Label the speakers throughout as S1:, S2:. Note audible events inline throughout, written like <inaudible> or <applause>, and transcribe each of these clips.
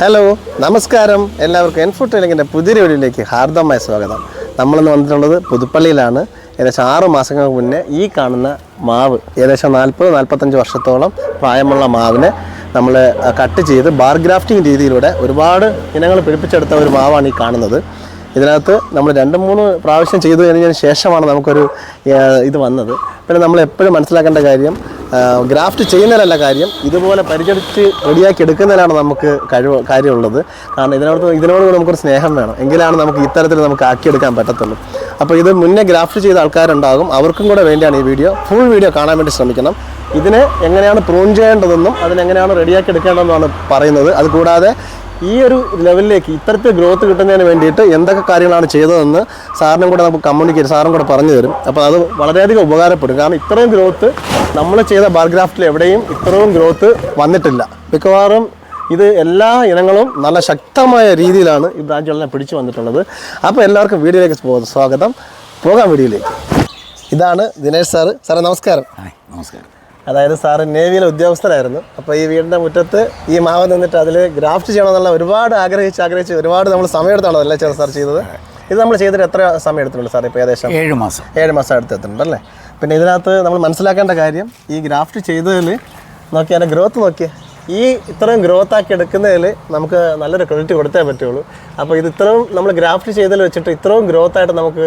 S1: Hello നമസ്കാരം. എല്ലാവർക്കും എൻഫുഡ് ട്രെയിനിങ്ങിന്റെ പുതിയ വീഡിയോയിലേക്ക് ഹാർദമായ സ്വാഗതം. നമ്മളിന്ന് വന്നിട്ടുള്ളത് പുതുപ്പള്ളിയിലാണ്. ഏകദേശം ആറ് മാസങ്ങൾക്ക് മുന്നേ ഈ കാണുന്ന മാവ് ഏകദേശം നാൽപ്പത് നാൽപ്പത്തഞ്ച് വർഷത്തോളം പ്രായമുള്ള മാവിനെ നമ്മൾ കട്ട് ചെയ്ത് ബാർ ഗ്രാഫ്റ്റിംഗ് രീതിയിലൂടെ ഒരുപാട് ഇനങ്ങൾ പിടിപ്പിച്ചെടുത്ത ഒരു മാവാണ് ഈ കാണുന്നത്. ഇതിനകത്ത് നമ്മൾ രണ്ട് മൂന്ന് പ്രാവശ്യം ചെയ്തു കഴിഞ്ഞതിന് ശേഷമാണ് നമുക്കൊരു ഇത് വന്നത്. പിന്നെ നമ്മൾ എപ്പോഴും മനസ്സിലാക്കേണ്ട കാര്യം ഗ്രാഫ്റ്റ് ചെയ്യുന്നതിലല്ല കാര്യം ഇതുപോലെ പരിചരിച്ച് റെഡിയാക്കി എടുക്കുന്നതിലാണ് നമുക്ക് കഴിവ് കാര്യമുള്ളത്. കാരണം ഇതിനോട് ഇതിനോട് നമുക്കൊരു സ്നേഹം വേണം. എങ്കിലാണ് നമുക്ക് ഇത്തരത്തിൽ നമുക്ക് ആക്കിയെടുക്കാൻ പറ്റത്തുള്ളൂ. അപ്പോൾ ഇത് മുന്നേ ഗ്രാഫ്റ്റ് ചെയ്ത ആൾക്കാരുണ്ടാകും. അവർക്കും കൂടെ വേണ്ടിയാണ് ഈ വീഡിയോ. ഫുൾ വീഡിയോ കാണാൻ വേണ്ടി ശ്രമിക്കണം. ഇതിനെ എങ്ങനെയാണ് പ്രൂൺ ചെയ്യേണ്ടതെന്നും അതിനെങ്ങനെയാണ് റെഡിയാക്കി എടുക്കേണ്ടതെന്നാണ് പറയുന്നത്. അതുകൂടാതെ ഈ ഒരു ലെവലിലേക്ക് ഇത്തരത്തിൽ ഗ്രോത്ത് കിട്ടുന്നതിന് വേണ്ടിയിട്ട് എന്തൊക്കെ കാര്യങ്ങളാണ് ചെയ്തതെന്ന് സാറിനും കൂടെ നമുക്ക് കമ്മ്യൂണിക്കേറ്റ് സാറും കൂടെ പറഞ്ഞു തരും. അപ്പോൾ അത് വളരെയധികം ഉപകാരപ്പെടും. കാരണം ഇത്രയും ഗ്രോത്ത് നമ്മൾ ചെയ്ത ബാർഗ്രാഫ്റ്റിൽ എവിടെയും ഇത്രയും ഗ്രോത്ത് വന്നിട്ടില്ല. മിക്കവാറും ഇത് എല്ലാ ഇനങ്ങളും നല്ല ശക്തമായ രീതിയിലാണ് ഈ ബ്രാഞ്ചുകളെല്ലാം പിടിച്ചു വന്നിട്ടുള്ളത്. അപ്പോൾ എല്ലാവർക്കും വീഡിയോയിലേക്ക് സ്വാ- സ്വാഗതം. പോകാം വീഡിയോയിലേക്ക്. ഇതാണ് ദിനേശ് സാറ്. സാറേ നമസ്കാരം.
S2: നമസ്കാരം.
S1: അതായത് സാറ് നേവിയിലെ ഉദ്യോഗസ്ഥരായിരുന്നു. അപ്പോൾ ഈ വീടിന്റെ മുറ്റത്ത് ഈ മാവ് നിന്നിട്ട് അതിൽ ഗ്രാഫ്റ്റ് ചെയ്യണമെന്നുള്ള ഒരുപാട് ആഗ്രഹിച്ച് ആഗ്രഹിച്ച് ഒരുപാട് നമ്മൾ സമയമെടുത്താണ് അല്ലേ ചെറു സാർ ചെയ്തത്. ഇത് നമ്മൾ ചെയ്തിട്ട് എത്ര സമയം എടുത്തിട്ടുണ്ട് സാർ ഇപ്പോൾ ഏകദേശം?
S2: ഏഴ് മാസം.
S1: ഏഴ് മാസം എടുത്തിട്ടുണ്ട് അല്ലേ? പിന്നെ ഇതിനകത്ത് നമ്മൾ മനസ്സിലാക്കേണ്ട കാര്യം ഈ ഗ്രാഫ്റ്റ് ചെയ്തതിൽ നോക്കി അതിന്റെ ഗ്രോത്ത് നോക്കിയേ. ഈ ഇത്രയും ഗ്രോത്ത് ആക്കി എടുക്കുന്നതിൽ നമുക്ക് നല്ലൊരു ക്രെഡിറ്റ് കൊടുത്തേ പറ്റുള്ളൂ. അപ്പോൾ ഇത് ഇത്രയും നമ്മൾ ഗ്രാഫ്റ്റ് ചെയ്തതിൽ വെച്ചിട്ട് ഇത്രയും ഗ്രോത്ത് ആയിട്ട് നമുക്ക്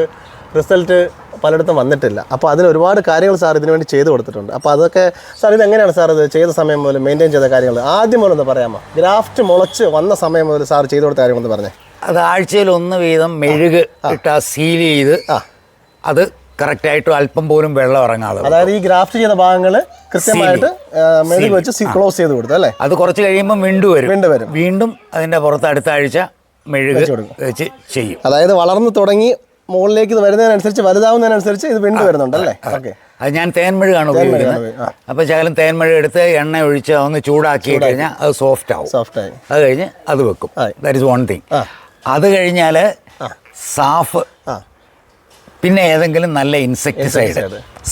S1: റിസൾട്ട് പലയിടത്തും വന്നിട്ടില്ല. അപ്പോൾ അതിന് ഒരുപാട് കാര്യങ്ങൾ സാർ ഇതിനു വേണ്ടി ചെയ്തു കൊടുത്തിട്ടുണ്ട്. അപ്പോൾ അതൊക്കെ സാർ ഇത് എങ്ങനെയാണ് സാർ ഇത് ചെയ്ത സമയം മുതൽ മെയിന്റെയിൻ ചെയ്ത കാര്യങ്ങൾ? ആദ്യം മുതൽ ഒന്ന് പറയാമോ? ഗ്രാഫ്റ്റ് മുളച്ച് വന്ന സമയം മുതൽ സാർ ചെയ്തു കൊടുത്ത കാര്യങ്ങൾ ഒന്ന് പറഞ്ഞേ.
S2: അത് ആഴ്ചയിൽ ഒന്ന് വീതം മെഴുക് ഇട്ട് സീൽ ചെയ്ത് അത് കറക്റ്റായിട്ട് അല്പം പോലും വെള്ളം ഇറങ്ങാതെ
S1: അതായത് ഈ ഗ്രാഫ്റ്റ് ചെയ്ത ഭാഗങ്ങൾ കൃത്യമായിട്ട് മെഴുക് വെച്ച് ക്ലോസ് ചെയ്ത് കൊടുത്തു അല്ലേ?
S2: അത് കുറച്ച് കഴിയുമ്പോൾ വീണ്ടും വരും.
S1: വീണ്ടും വരും.
S2: വീണ്ടും അതിന്റെ പുറത്ത് അടുത്ത ആഴ്ച മെഴുക് വെച്ച് ചെയ്യും.
S1: അതായത് വളർന്നു തുടങ്ങി മുകളിലേക്ക് ഇത് വരുന്നതിനനുസരിച്ച് വലുതാവുന്നതിനനുസരിച്ച് ഇത് വിണ്ടു വരുന്നുണ്ട് അല്ലേ? ഓക്കെ.
S2: അത് ഞാൻ തേൻമഴ ഉപയോഗിക്കുന്നത്. അപ്പോൾ ശകലം തേൻമഴ എടുത്ത് എണ്ണ ഒഴിച്ച് ഒന്ന് ചൂടാക്കി കഴിഞ്ഞാൽ അത് സോഫ്റ്റ് ആവും.
S1: സോഫ്റ്റ് ആയി.
S2: അത് കഴിഞ്ഞ് അത് വെക്കും. That is one thing. അത് കഴിഞ്ഞാൽ സാഫ് പിന്നെ ഏതെങ്കിലും നല്ല ഇൻസെക്ടിസൈഡ്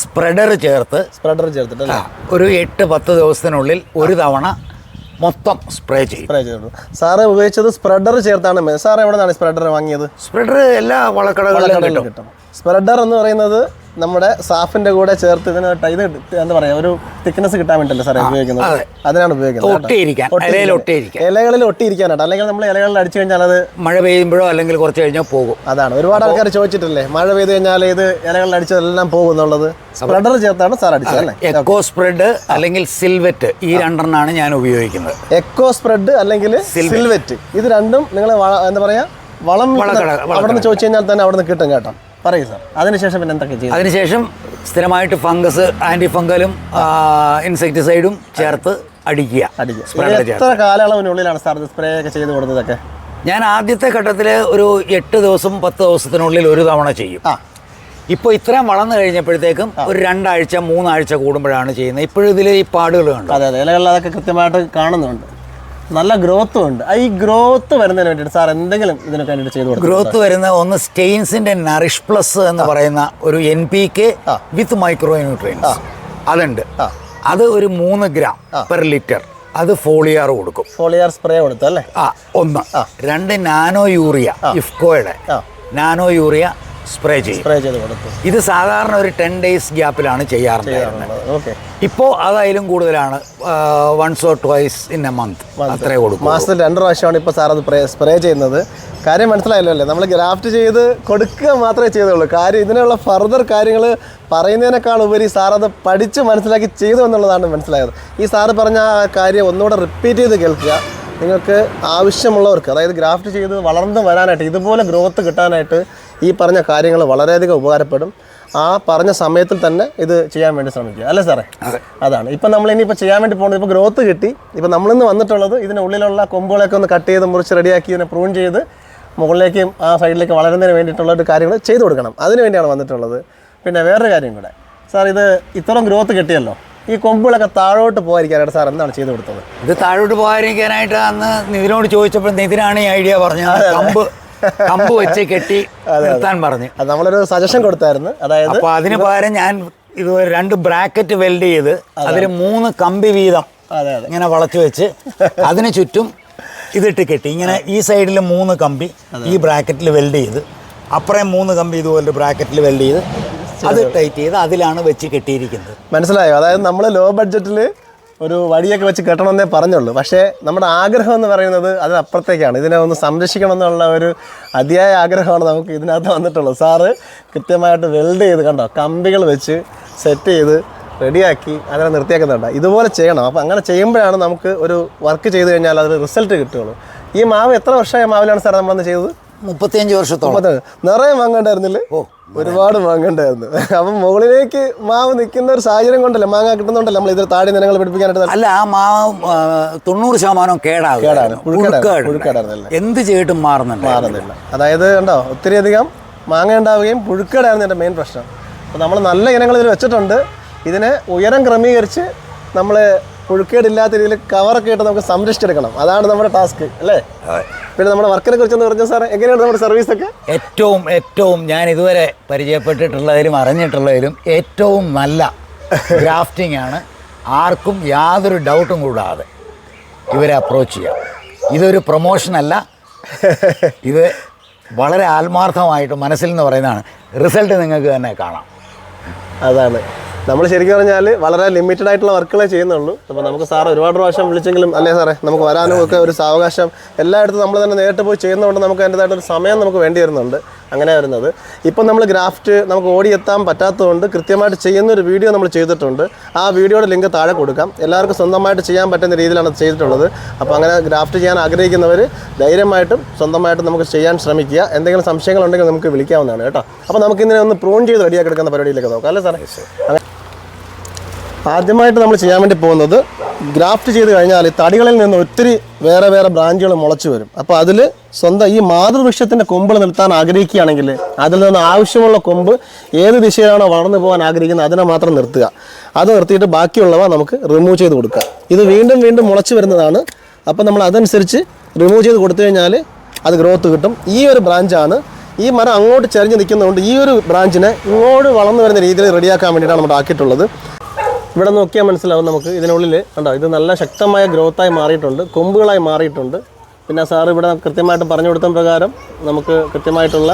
S2: സ്പ്രെഡർ ചേർത്ത്
S1: സ്പ്രെഡർ ചേർത്തിട്ട്
S2: ഒരു എട്ട് പത്ത് ദിവസത്തിനുള്ളിൽ ഒരു തവണ മൊത്തം സ്പ്രേ ചെയ്യും.
S1: സ്പ്രേ ചെയ്തു സാറ് ഉപയോഗിച്ചത് സ്പ്രെഡർ ചേർത്താണ്. സാർ എവിടെ നിന്നാണ് സ്പ്രെഡർ വാങ്ങിയത്?
S2: സ്പ്രെഡർ എല്ലാ വളക്കടകളിലും കിട്ടും.
S1: സ്പ്രെഡർ എന്ന് പറയുന്നത് നമ്മുടെ സാഫിന്റെ കൂടെ ചേർത്ത് ഇതിന് ഇത് എന്താ പറയാ ഒരു തിക്നെസ് കിട്ടാൻ വേണ്ടിയല്ലേ സാറേ ഉപയോഗിക്കുന്നത്.
S2: അതെ.
S1: അതിനാണ് ഉപയോഗിക്കുന്നത് ഇലകളിൽ ഒട്ടിയിരിക്കാനായിട്ട് അല്ലെങ്കിൽ നമ്മൾ ഇലകളിൽ അടിച്ചു കഴിഞ്ഞാൽ അത്
S2: മഴ പെയ്യുമ്പോഴോ അല്ലെങ്കിൽ കുറച്ച് കഴിഞ്ഞാൽ പോകും.
S1: അതാണ്. ഒരുപാട് ആൾക്കാർ ചോദിച്ചിട്ടില്ലേ മഴ പെയ്ത് കഴിഞ്ഞാൽ ഇത് ഇലകളിൽ അടിച്ചതെല്ലാം പോകും എന്നുള്ളത്? സ്പ്രെഡർ ചേർത്താണ് സാർ അടിച്ചത് അല്ലേ?
S2: എക്കോ സ്പ്രെഡ് അല്ലെങ്കിൽ സിൽവെറ്റ് ഈ രണ്ടെണ്ണമാണ് ഞാൻ ഉപയോഗിക്കുന്നത്.
S1: എക്കോ സ്പ്രെഡ് അല്ലെങ്കിൽ സിൽവെറ്റ് ഇത് രണ്ടും നിങ്ങൾ എന്താ പറയാ വളം അവിടെ നിന്ന് ചോദിച്ചു കഴിഞ്ഞാൽ തന്നെ അവിടെ നിന്ന് കിട്ടും കേട്ടോ. പറയൂ സാർ. അതിനുശേഷം പിന്നെ എന്തൊക്കെ ചെയ്യും
S2: അതിനുശേഷം സ്ഥിരമായിട്ട് ഫംഗസ് ആന്റി ഫംഗലും ഇൻസെക്ടിസൈഡും ചേർത്ത് അടിക്കുക.
S1: അടിക്കുക. എത്ര കാലയളവിനുള്ളിലാണ് സാർ സ്പ്രേ ഒക്കെ ചെയ്ത് കൊടുത്തതൊക്കെ?
S2: ഞാൻ ആദ്യത്തെ ഘട്ടത്തിൽ ഒരു എട്ട് ദിവസം പത്ത് ദിവസത്തിനുള്ളിൽ ഒരു തവണ ചെയ്യും. ഇപ്പോൾ ഇത്രയും വളർന്നു കഴിഞ്ഞപ്പോഴത്തേക്കും ഒരു രണ്ടാഴ്ച മൂന്നാഴ്ച കൂടുമ്പോഴാണ് ചെയ്യുന്നത്. ഇപ്പോഴും ഇതിൽ ഈ പാടുകൾ കണ്ടു?
S1: അതെ അതെ. ഇലകളിൽ അതൊക്കെ കൃത്യമായിട്ട് കാണുന്നുണ്ട്. നല്ല ഗ്രോത്തും ഉണ്ട്. ഈ ഗ്രോത്ത് വരുന്നതിന് വേണ്ടിയിട്ട് സാർ എന്തെങ്കിലും ഇതിനൊക്കെ വേണ്ടിയിട്ട് ചെയ്തു
S2: ഗ്രോത്ത് വരുന്ന ഒന്ന് സ്റ്റെയിൻസിന്റെ നറിഷ് പ്ലസ് എന്ന് പറയുന്ന ഒരു N P K with micro nutrients അതുണ്ട്. അത് ഒരു മൂന്ന് ഗ്രാം പെർ ലിറ്റർ അത് ഫോളിയാർ കൊടുക്കും.
S1: ഫോളിയാർ സ്പ്രേ കൊടുത്തു അല്ലേ
S2: ആ ഒന്ന്. രണ്ട് നാനോ യൂറിയ ഇഫ്കോയുടെ. നാനോ യൂറിയ സ്പ്രേ ചെയ്യും.
S1: സ്പ്രേ ചെയ്ത് കൊടുത്തു
S2: ഇത് സാധാരണ ഒരു ടെൻ ഡേയ്സ് ഗ്യാപ്പിലാണ് ചെയ്യാറുണ്ടായിരുന്നത്.
S1: ഓക്കെ
S2: ഇപ്പോൾ അതായാലും കൂടുതലാണ്. Once or twice in a month അത്രേ കൊടുക്കും
S1: മാസത്തിൽ രണ്ട് പ്രാവശ്യമാണ് ഇപ്പോൾ സാർ അത് സ്പ്രേ ചെയ്യുന്നത്. കാര്യം മനസ്സിലായല്ലോ അല്ലേ? നമ്മൾ ഗ്രാഫ്റ്റ് ചെയ്ത് കൊടുക്കുക മാത്രമേ ചെയ്തുള്ളൂ. കാര്യം ഇതിനുള്ള ഫർദർ കാര്യങ്ങൾ പറയുന്നതിനേക്കാൾ ഉപരി സാർ അത് പഠിച്ച് മനസ്സിലാക്കി ചെയ്തു എന്നുള്ളതാണ് മനസ്സിലായത്. ഈ സാറ് പറഞ്ഞ ആ കാര്യം ഒന്നുകൂടെ റിപ്പീറ്റ് ചെയ്ത് കേൾക്കുക. നിങ്ങൾക്ക് ആവശ്യമുള്ളവർക്ക് അതായത് ഗ്രാഫ്റ്റ് ചെയ്ത് വളർന്നു വരാനായിട്ട് ഇതുപോലെ ഗ്രോത്ത് കിട്ടാനായിട്ട് ഈ പറഞ്ഞ കാര്യങ്ങൾ വളരെയധികം ഉപകാരപ്പെടും. ആ പറഞ്ഞ സമയത്തിൽ തന്നെ ഇത് ചെയ്യാൻ വേണ്ടി ശ്രമിക്കുക. അല്ലേ സാറേ? അതാണ്. ഇപ്പം നമ്മൾ ഇനിയിപ്പോൾ ചെയ്യാൻ വേണ്ടി പോകുന്നത് ഇപ്പോൾ ഗ്രോത്ത് കിട്ടി. ഇപ്പം നമ്മളിന്ന് വന്നിട്ടുള്ളത് ഇതിന്റെ ഉള്ളിലുള്ള കൊമ്പുകളൊക്കെ ഒന്ന് കട്ട് ചെയ്ത് മുറിച്ച് റെഡിയാക്കി ഇതിനെ പ്രൂൺ ചെയ്ത് മുകളിലേക്കും ആ സൈഡിലേക്ക് വളരുന്നതിന് വേണ്ടിയിട്ടുള്ള ഒരു കാര്യങ്ങൾ ചെയ്തു കൊടുക്കണം. അതിന് വേണ്ടിയാണ് വന്നിട്ടുള്ളത്. പിന്നെ വേറൊരു കാര്യം കൂടെ. സാർ ഇത് ഇത്രയും ഗ്രോത്ത് കിട്ടിയല്ലോ. ഈ കൊമ്പുകളൊക്കെ താഴോട്ട് പോകാതിരിക്കാനായിട്ട് സാർ എന്താണ് ചെയ്തു കൊടുത്തത്?
S2: ഇത് താഴോട്ട് പോകാതിരിക്കാനായിട്ട് അന്ന് നിതിനോട് ചോദിച്ചപ്പോൾ നിതിനാണ് ഈ ഐഡിയ പറഞ്ഞത്. കമ്പ് കമ്പ് വെച്ച് കെട്ടി നിർത്താൻ പറഞ്ഞു.
S1: അത് നമ്മളൊരു സജഷൻ കൊടുത്തായിരുന്നു. അതായത്
S2: അപ്പൊ അതിന് പകരം ഞാൻ ഇത് രണ്ട് ബ്രാക്കറ്റ് വെൽഡ് ചെയ്ത് അതിൽ മൂന്ന് കമ്പി വീതം ഇങ്ങനെ വളച്ചു വെച്ച് അതിന് ചുറ്റും ഇതിട്ട് കെട്ടി. ഇങ്ങനെ ഈ സൈഡിൽ മൂന്ന് കമ്പി ഈ ബ്രാക്കറ്റിൽ വെൽഡ് ചെയ്ത് അപ്പുറം മൂന്ന് കമ്പി ഇതുപോലെ ബ്രാക്കറ്റിൽ വെൽഡ് ചെയ്ത് അത് ടൈറ്റ് ചെയ്ത് അതിലാണ് വെച്ച് കെട്ടിയിരിക്കുന്നത്.
S1: മനസ്സിലായോ? അതായത് നമ്മൾ ലോ ബഡ്ജറ്റിൽ ഒരു വഴിയൊക്കെ വെച്ച് കെട്ടണമെന്നേ പറഞ്ഞുള്ളൂ. പക്ഷേ നമ്മുടെ ആഗ്രഹം എന്ന് പറയുന്നത് അത് അപ്പുറത്തേക്കാണ് ഇതിനെ ഒന്ന് സംരക്ഷിക്കണം എന്നുള്ള ഒരു അതിയായ ആഗ്രഹമാണ് നമുക്ക് ഇതിനകത്ത് വന്നിട്ടുള്ളത്. സാറ് കൃത്യമായിട്ട് വെൽഡ് ചെയ്ത് കണ്ടോ? കമ്പികൾ വെച്ച് സെറ്റ് ചെയ്ത് റെഡിയാക്കി അങ്ങനെ നിർത്തിയാക്കുന്നുണ്ട്. ഇതുപോലെ ചെയ്യണം. അപ്പോൾ അങ്ങനെ ചെയ്യുമ്പോഴാണ് നമുക്ക് ഒരു വർക്ക് ചെയ്ത് കഴിഞ്ഞാൽ അതൊരു റിസൾട്ട് കിട്ടുകയുള്ളൂ. ഈ മാവ് എത്ര വർഷമായ മാവിലാണ് സാർ നമ്മളന്ന് ചെയ്തത്?
S2: മുപ്പത്തിയഞ്ച് വർഷത്തോളം.
S1: നിറയെ വാങ്ങണ്ടായിരുന്നില്ലേ
S2: ഓ
S1: ഒരുപാട് മാങ്ങണ്ടായിരുന്നു <laughs> അപ്പം മുകളിലേക്ക് മാവ് നിൽക്കുന്ന ഒരു സാഹചര്യം കൊണ്ടല്ലേ മാങ്ങ കിട്ടുന്നുണ്ടല്ലോ നമ്മൾ ഇതിൽ താടി നിലങ്ങൾ പിടിപ്പിക്കാനായിട്ട്
S2: അല്ല ആ മാവ് തൊണ്ണൂറ് ശതമാനം കേടാകും.
S1: കേടാണ്.
S2: എന്ത് ചെയ്തിട്ടും മാറുന്നുണ്ട്
S1: മാറുന്നില്ല. അതായത് കണ്ടോ ഒത്തിരി അധികം മാങ്ങ ഉണ്ടാവുകയും പുഴുക്കേടായിരുന്നു എന്റെ മെയിൻ പ്രശ്നം. അപ്പോൾ നമ്മൾ നല്ല ഇനങ്ങൾ ഇതിൽ വെച്ചിട്ടുണ്ട്. ഇതിനെ ഉയരം ക്രമീകരിച്ച് നമ്മൾ പുഴുക്കേടില്ലാത്ത രീതിയിൽ കവറൊക്കെ ഇട്ട് നമുക്ക് സംരക്ഷിച്ചെടുക്കണം. അതാണ് നമ്മുടെ ടാസ്ക് അല്ലേ? പിന്നെ നമ്മുടെ വർക്കിനെ കുറിച്ചൊന്ന് പറഞ്ഞു സാർ എങ്ങനെയാണ് നമ്മുടെ സർവീസ് ഒക്കെ?
S2: ഏറ്റവും ഏറ്റവും ഞാൻ ഇതുവരെ പരിചയപ്പെട്ടിട്ടുള്ളതിലും അറിഞ്ഞിട്ടുള്ളതിലും ഏറ്റവും നല്ല ഗ്രാഫ്റ്റിംഗ് ആണ്. ആർക്കും യാതൊരു ഡൗട്ടും കൂടാതെ ഇവരെ അപ്രോച്ച് ചെയ്യാം. ഇതൊരു പ്രൊമോഷനല്ല ഇത് വളരെ ആത്മാർത്ഥമായിട്ട് മനസ്സിൽ നിന്ന് പറയുന്നതാണ്. റിസൾട്ട് നിങ്ങൾക്ക് തന്നെ കാണാം.
S1: അതാണ്. നമ്മൾ ശരിക്കും പറഞ്ഞാൽ വളരെ ലിമിറ്റഡ് ആയിട്ടുള്ള വർക്കുകളെ ചെയ്യുന്നുള്ളൂ. അപ്പോൾ നമുക്ക് സാർ ഒരുപാട് പ്രാവശ്യം വിളിച്ചെങ്കിലും അല്ലേ സാറേ? നമുക്ക് വരാനും ഒക്കെ ഒരു സാവകാശം എല്ലായിടത്തും നമ്മൾ തന്നെ നേരിട്ട് പോയി ചെയ്യുന്നതുകൊണ്ട് നമുക്ക് അതിന്റെതായിട്ടൊരു സമയം നമുക്ക് വേണ്ടി വരുന്നുണ്ട്. അങ്ങനെ വരുന്നത്. ഇപ്പം നമ്മൾ ഗ്രാഫ്റ്റ് നമുക്ക് ഓടിയെത്താൻ പറ്റാത്തതുകൊണ്ട് കൃത്യമായിട്ട് ചെയ്യുന്ന ഒരു വീഡിയോ നമ്മൾ ചെയ്തിട്ടുണ്ട്. ആ വീഡിയോയുടെ ലിങ്ക് താഴെ കൊടുക്കാം. എല്ലാവർക്കും സ്വന്തമായിട്ട് ചെയ്യാൻ പറ്റുന്ന രീതിയിലാണ് ചെയ്തിട്ടുള്ളത്. അപ്പോൾ അങ്ങനെ ഗ്രാഫ്റ്റ് ചെയ്യാൻ ആഗ്രഹിക്കുന്നവർ ധൈര്യമായിട്ടും സ്വന്തമായിട്ടും നമുക്ക് ചെയ്യാൻ ശ്രമിക്കുക. എന്തെങ്കിലും സംശയങ്ങളുണ്ടെങ്കിൽ നമുക്ക് വിളിക്കാവുന്നതാണ് കേട്ടോ. അപ്പോൾ നമുക്ക് ഇതിനെ ഒന്ന് പ്രൂൺ ചെയ്ത് റെഡിയാക്കി എടുക്കുന്ന പരിപാടിയിലേക്ക് നോക്കാം. അല്ലേ സാറേ? ആദ്യമായിട്ട് നമ്മൾ ചെയ്യാൻ വേണ്ടി പോകുന്നത് ഗ്രാഫ്റ്റ് ചെയ്ത് കഴിഞ്ഞാൽ തടികളിൽ നിന്ന് ഒത്തിരി വേറെ വേറെ ബ്രാഞ്ചുകൾ മുളച്ചു വരും. അപ്പോൾ അതിൽ സ്വന്തം ഈ മാതൃവൃക്ഷത്തിന്റെ കൊമ്പ് നിർത്താൻ ആഗ്രഹിക്കുകയാണെങ്കിൽ അതിൽ നിന്ന് ആവശ്യമുള്ള കൊമ്പ് ഏത് ദിശയിലാണോ വളർന്നു പോകാൻ ആഗ്രഹിക്കുന്നത് അതിനെ മാത്രം നിർത്തുക. അത് നിർത്തിയിട്ട് ബാക്കിയുള്ളവ നമുക്ക് റിമൂവ് ചെയ്ത് കൊടുക്കുക. ഇത് വീണ്ടും വീണ്ടും മുളച്ചു വരുന്നതാണ്. അപ്പോൾ നമ്മൾ അതനുസരിച്ച് റിമൂവ് ചെയ്ത് കൊടുത്തു കഴിഞ്ഞാൽ അത് ഗ്രോത്ത് കിട്ടും. ഈ ഒരു ബ്രാഞ്ചാണ് ഈ മരം അങ്ങോട്ട് ചരിഞ്ഞ് നിൽക്കുന്നതുകൊണ്ട് ഈ ഒരു ബ്രാഞ്ചിനെ ഇങ്ങോട്ട് വളർന്നു വരുന്ന രീതിയിൽ റെഡിയാക്കാൻ വേണ്ടിയിട്ടാണ് നമ്മൾ ആക്കിയിട്ടുള്ളത്. ഇവിടെ നോക്കിയാൽ മനസ്സിലാവും നമുക്ക്. ഇതിനുള്ളിൽ കണ്ടോ ഇത് നല്ല ശക്തമായ ഗ്രോത്തായി മാറിയിട്ടുണ്ട്. കൊമ്പുകളായി മാറിയിട്ടുണ്ട്. പിന്നെ സാർ ഇവിടെ കൃത്യമായിട്ട് പറഞ്ഞു കൊടുത്ത പ്രകാരം നമുക്ക് കൃത്യമായിട്ടുള്ള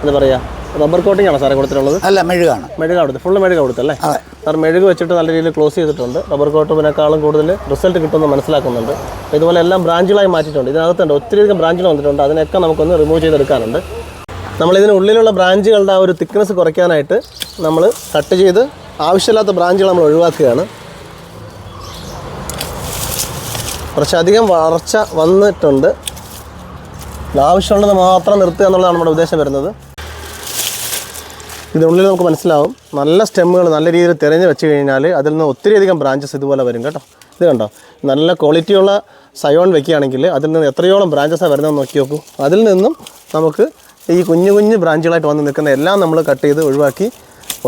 S1: എന്താ പറയുക റബ്ബർ കോട്ടിംഗ് ആണ് സാറേ കൊടുത്തിട്ടുള്ളത്.
S2: അല്ല മെഴുകാണ്.
S1: മെഴുക കൊടുത്ത് ഫുള്ള് മെഴുക കൊടുത്തല്ലേ
S2: അല്ലേ?
S1: സാർ മെഴുക് വെച്ചിട്ട് നല്ല രീതിയിൽ ക്ലോസ് ചെയ്തിട്ടുണ്ട്. റബ്ബർ കോട്ടിനേക്കാളും കൂടുതൽ റിസൾട്ട് കിട്ടുമെന്ന് മനസ്സിലാക്കുന്നുണ്ട്. ഇതുപോലെ എല്ലാം ബ്രാഞ്ചുകളായി മാറ്റിയിട്ടുണ്ട്. ഇതിനകത്തുണ്ട് ഒത്തിരിയധികം ബ്രാഞ്ചുകൾ വന്നിട്ടുണ്ട്. അതിനൊക്കെ നമുക്കൊന്ന് റിമൂവ് ചെയ്തെടുക്കാനുണ്ട്. നമ്മൾ ഉള്ളിലുള്ള ബ്രാഞ്ചുകളുടെ ആ ഒരു തിക്നെസ് കുറയ്ക്കാനായിട്ട് നമ്മൾ കട്ട് ചെയ്ത് ആവശ്യമില്ലാത്ത ബ്രാഞ്ചുകൾ നമ്മൾ ഒഴിവാക്കുകയാണ്. കുറച്ചധികം വളർച്ച വന്നിട്ടുണ്ട്. ആവശ്യമുള്ളത് മാത്രം നിർത്തുക എന്നുള്ളതാണ് നമ്മുടെ ഉദ്ദേശം വരുന്നത്. ഇതിനുള്ളിൽ നമുക്ക് മനസ്സിലാവും. നല്ല സ്റ്റെമ്മുകൾ നല്ല രീതിയിൽ തിരഞ്ഞ് വെച്ച് കഴിഞ്ഞാൽ അതിൽ നിന്ന് ഒത്തിരിയധികം ബ്രാഞ്ചസ് ഇതുപോലെ വരും കേട്ടോ. ഇത് കണ്ടോ? നല്ല ക്വാളിറ്റിയുള്ള സയോൺ വെക്കുകയാണെങ്കിൽ അതിൽ നിന്ന് എത്രയോളം ബ്രാഞ്ചസാണ് വരുന്നതെന്ന് നോക്കി നോക്കൂ. അതിൽ നിന്നും നമുക്ക് ഈ കുഞ്ഞു കുഞ്ഞു ബ്രാഞ്ചുകളായിട്ട് വന്ന് നിൽക്കുന്ന എല്ലാം നമ്മൾ കട്ട് ചെയ്ത് ഒഴിവാക്കി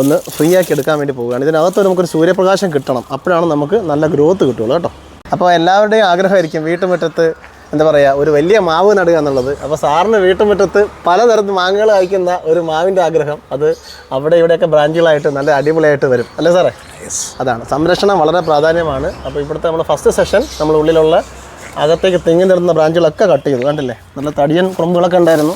S1: ഒന്ന് ഫ്രീ ആക്കി എടുക്കാൻ വേണ്ടി പോവുകയാണ്. ഇതിനകത്ത് നമുക്കൊരു സൂര്യപ്രകാശം കിട്ടണം. അപ്പോഴാണ് നമുക്ക് നല്ല ഗ്രോത്ത് കിട്ടുള്ളൂ കേട്ടോ. അപ്പോൾ എല്ലാവരുടെയും ആഗ്രഹമായിരിക്കും വീട്ടുമുറ്റത്ത് എന്താ പറയുക ഒരു വലിയ മാവ് നടുക എന്നുള്ളത്. അപ്പോൾ സാറിന് വീട്ടുമുറ്റത്ത് പലതരത്തിൽ മാങ്ങകൾ കഴിക്കുന്ന ഒരു മാവിന്റെ ആഗ്രഹം അത് അവിടെ ഇവിടെയൊക്കെ ബ്രാഞ്ചുകളായിട്ട് നല്ല അടിപൊളിയായിട്ട് വരും. അല്ലേ സാറേ? അതാണ്. സംരക്ഷണം വളരെ പ്രാധാന്യമാണ്. അപ്പോൾ ഇവിടുത്തെ നമ്മൾ ഫസ്റ്റ് സെഷൻ നമ്മൾ ഉള്ളിലുള്ള അകത്തേക്ക് തെങ്ങി നിറുന്ന ബ്രാഞ്ചുകളൊക്കെ കട്ട് ചെയ്തു. കണ്ടില്ലേ? നല്ല തടിയൻ കൊമ്പുകളൊക്കെ ഉണ്ടായിരുന്നു.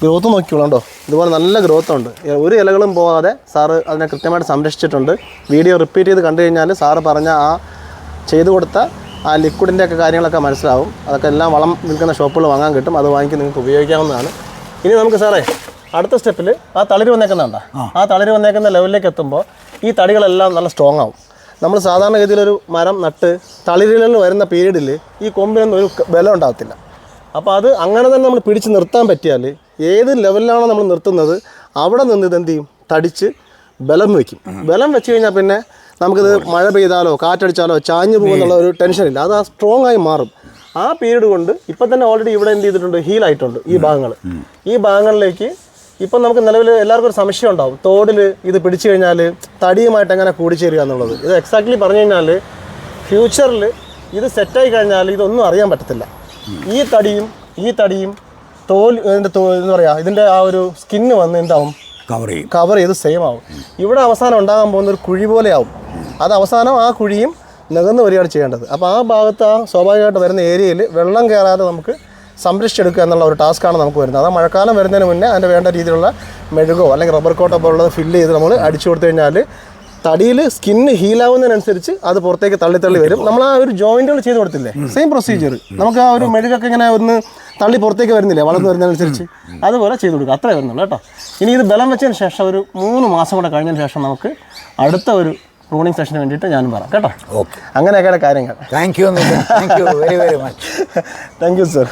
S1: ഗ്രോത്ത് നോക്കിക്കോളൂ കേട്ടോ ഇതുപോലെ നല്ല ഗ്രോത്ത് ഉണ്ട്. ഒരു ഇലകളും പോകാതെ സാറ് അതിനെ കൃത്യമായിട്ട് സംരക്ഷിച്ചിട്ടുണ്ട്. വീഡിയോ റിപ്പീറ്റ് ചെയ്ത് കണ്ടു കഴിഞ്ഞാൽ സാറ് പറഞ്ഞ ആ ചെയ്തു കൊടുത്ത ആ ലിക്വിഡിന്റെ ഒക്കെ കാര്യങ്ങളൊക്കെ മനസ്സിലാവും. അതൊക്കെ എല്ലാം വളം വിൽക്കുന്ന ഷോപ്പുകൾ വാങ്ങാൻ കിട്ടും. അത് വാങ്ങിക്കും നിങ്ങൾക്ക് ഉപയോഗിക്കാവുന്നതാണ്. ഇനി നമുക്ക് സാറേ അടുത്ത സ്റ്റെപ്പിൽ ആ തളിര് വന്നേക്കുന്നുണ്ടോ ആ. തളിര് വന്നേക്കുന്ന ലെവലിലേക്ക് എത്തുമ്പോൾ ഈ തടികളെല്ലാം നല്ല സ്ട്രോങ് ആവും. നമ്മൾ സാധാരണഗതിയിലൊരു മരം നട്ട് തളിരുകളിൽ വരുന്ന പീരീഡിൽ ഈ കൊമ്പിനൊന്നും ഒരു ബലം ഉണ്ടാകത്തില്ല അപ്പോൾ അത് അങ്ങനെ തന്നെ നമ്മൾ പിടിച്ച് നിർത്താൻ പറ്റിയാൽ ഏത് ലെവലിലാണോ നമ്മൾ നിർത്തുന്നത് അവിടെ നിന്ന് ഇതെന്ത് ചെയ്യും? തടിച്ച് ബലം വയ്ക്കും. ബലം വെച്ച് കഴിഞ്ഞാൽ പിന്നെ നമുക്കിത് മഴ പെയ്താലോ കാറ്റടിച്ചാലോ ചാഞ്ഞു പോകുമെന്നുള്ള ഒരു ടെൻഷനില്ല അത് ആ സ്ട്രോങ് ആയി മാറും. ആ പീരീഡ് കൊണ്ട് ഇപ്പം തന്നെ ഓൾറെഡി ഇവിടെ എന്ത് ചെയ്തിട്ടുണ്ട്? ഹീൽ ആയിട്ടുണ്ട് ഈ ഭാഗങ്ങൾ. ഈ ഭാഗങ്ങളിലേക്ക് ഇപ്പം നമുക്ക് നിലവിൽ എല്ലാവർക്കും ഒരു സംശയം ഉണ്ടാവും. തോടിൽ ഇത് പിടിച്ചു കഴിഞ്ഞാൽ തടിയുമായിട്ട് എങ്ങനെ കൂടിച്ചേരുക എന്നുള്ളത്. ഇത് എക്സാക്ട്ലി പറഞ്ഞു കഴിഞ്ഞാൽ ഫ്യൂച്ചറിൽ ഇത് സെറ്റായി കഴിഞ്ഞാൽ ഇതൊന്നും അറിയാൻ പറ്റത്തില്ല. ഈ തടിയും ഈ തടിയും തോൽ ഇതിന്റെ എന്താ പറയുക ഇതിന്റെ ആ ഒരു സ്കിന്ന് വന്ന് എന്താവും?
S2: കവർ ചെയ്യും.
S1: കവർ ചെയ്ത് സെയിം ആവും. ഇവിടെ അവസാനം ഉണ്ടാകാൻ പോകുന്ന ഒരു കുഴി പോലെയാവും അത് അവസാനം ആ കുഴിയും നികന്ന് വരികയാണ് ചെയ്യേണ്ടത്. അപ്പോൾ ആ ഭാഗത്ത് ആ സ്വാഭാവികമായിട്ട് വരുന്ന ഏരിയയിൽ വെള്ളം കയറാതെ നമുക്ക് സംരക്ഷിച്ചെടുക്കുക എന്നുള്ള ഒരു ടാസ്ക്കാണ് നമുക്ക് വരുന്നത്. അത് മഴക്കാലം വരുന്നതിന് മുന്നേ അതിന്റെ വേണ്ട രീതിയിലുള്ള മെഴുകോ അല്ലെങ്കിൽ റബ്ബർ കോട്ടോ പോലുള്ളത് ഫില്ല് ചെയ്ത് നമ്മൾ അടിച്ചു കൊടുത്തു കഴിഞ്ഞാൽ തടിയിൽ സ്കിന്ന് ഹീലാവുന്നതിനനുസരിച്ച് അത് പുറത്തേക്ക് തള്ളി തള്ളി വരും. നമ്മൾ ആ ഒരു ജോയിന്റുകൾ ചെയ്ത് കൊടുത്തില്ലേ? സെയിം പ്രൊസീജിയർ നമുക്ക് ആ ഒരു മെഴുകൊക്കെ ഇങ്ങനെ ഒന്ന് തള്ളി പുറത്തേക്ക് വരുന്നില്ലേ? വളർന്നു വരുന്നതിനനുസരിച്ച്. അതുപോലെ ചെയ്ത് കൊടുക്കുക. അത്രേ വരുന്നുള്ളൂ കേട്ടോ. ഇനി ഇത് ബലം വെച്ചതിന് ശേഷം ഒരു മൂന്ന് മാസം കൂടെ കഴിഞ്ഞതിന് ശേഷം നമുക്ക് അടുത്ത ഒരു പ്രൂണിങ് സെഷന് വേണ്ടിയിട്ട് ഞാനും പറയാം കേട്ടോ?
S2: ഓക്കെ.
S1: അങ്ങനെയൊക്കെയാണ് കാര്യങ്ങൾ.
S2: Thank you thank you very very much
S1: thank you sir